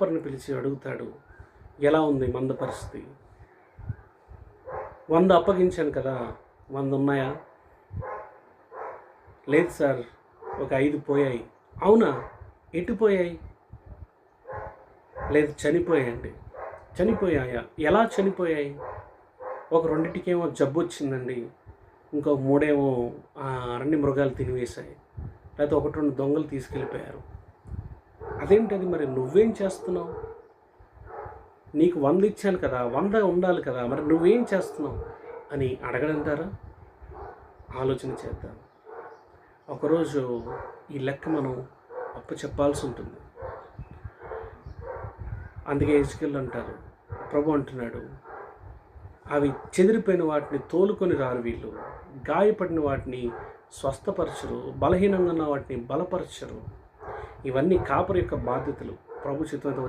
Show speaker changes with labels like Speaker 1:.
Speaker 1: కాపర్ని పిలిచి అడుగుతాడు ఎలా ఉంది మంద పరిస్థితి? వంద అప్పగించాను కదా వంద ఉన్నాయా? లేదు సార్ ఒక ఐదు పోయాయి. అవునా? ఎటు పోయాయి? లేదు చనిపోయాయండి. చనిపోయాయా? ఎలా చనిపోయాయి? ఒక రెండింటికేమో జబ్బు వచ్చిందండి ఇంకో మూడేమో ఆ అరణ్య మృగాలు తినివేశాయి లేకపోతే ఒకటి రెండు దొంగలు తీసుకెళ్ళిపోయారు. అదేంటది మరి? నువ్వేం చేస్తున్నావు? నీకు వంద ఇచ్చాను కదా వంద ఉండాలి కదా మరి నువ్వేం చేస్తున్నావు అని అడగడంటారా? ఆలోచన చేద్దాం. ఒకరోజు ఈ లెక్క మనం అప్పు చెప్పాల్సి ఉంటుంది. అందుకే ఇసుకెళ్ళు అంటారు ప్రభు అంటున్నాడు అవి చెదిరిపోయిన వాటిని తోలుకొని రారు వీళ్ళు. గాయపడిన వాటిని స్వస్థపరచరు బలహీనంగా ఉన్న వాటిని బలపరచరు. ఇవన్నీ కాపరి యొక్క బాధ్యతలు. ప్రభు చిత్తంతో